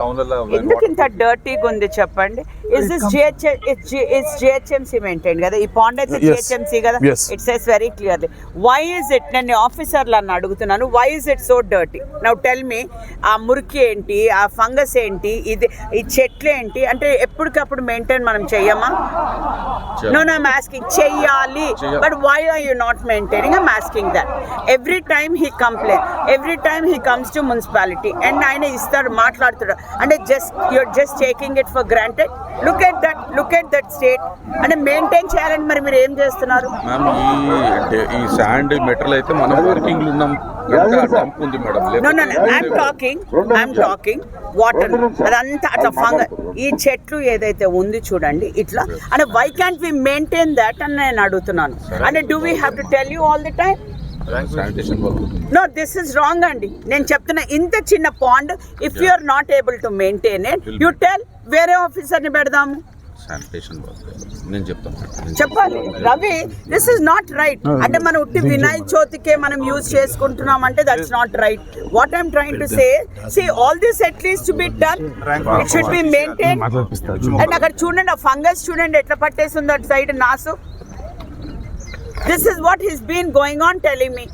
టౌన్లలో ఎందుకు ఇంత డర్టీగా ఉంది చెప్పండి? Is this it's GHMC maintain కదా? ఈ పాండ్ అయితే. జిహెచ్ఎంసీ కదా? Yes. It says very clearly why is it నేను ఆఫీసర్లు అని అడుగుతున్నాను why is it so dirty now tell me ఆ మురికి ఏంటి ఆ ఫంగస్ ఏంటి ఇది ఈ చెట్లు ఏంటి? అంటే ఎప్పటికప్పుడు మెయింటైన్ మనం చెయ్యమా? నో నో ఆస్కింగ్ చెయ్యాలి. But why are you not maintaining I'm asking that every time he complain every time he comes to municipality and ఆయన ఇస్తాడు మాట్లాడుతాడు. అంటే just your just taking it for granted look at that look at that state అంటే maintain చేయాలని మరి మీరు ఏం చేస్తున్నారు? మ్యామ్ ఈ ఈ శాండ్ మెటీరియల్ అయితే మనం వర్కింగ్ ఉన్నాం. కనుక డంప్ ఉంది madam no no I'm talking I'm talking water అదంతా అట్లా ఫంగ ఈ చెట్లు ఏదైతే ఉంది చూడండి ఇట్లా. అంటే why can't we maintain that అని నేను అడుగుతున్నాను. అంటే do we have to tell you all the time no this is wrong అండి నేను చెప్తున్నా ఇంత చిన్న pond if you are not able to maintain it you tell వేరే ఆఫీసర్ని పెడదాము. శానిటేషన్ నేను చెప్తాను. చెప్పాలి. Ravi this is not right అంటే మనం ఉట్టి వినాయక చవితికే మనం యూజ్ చేసుకుంటున్నాం అంటే that's not right what I'm trying to say see all this at least to be done it should be maintain and అక్కడ చూడండి ఆ ఫంగస్ చూడండి ఎట్లా పట్టేసిందో అటు సైడ్ నాసు. This is what he's been going on telling me.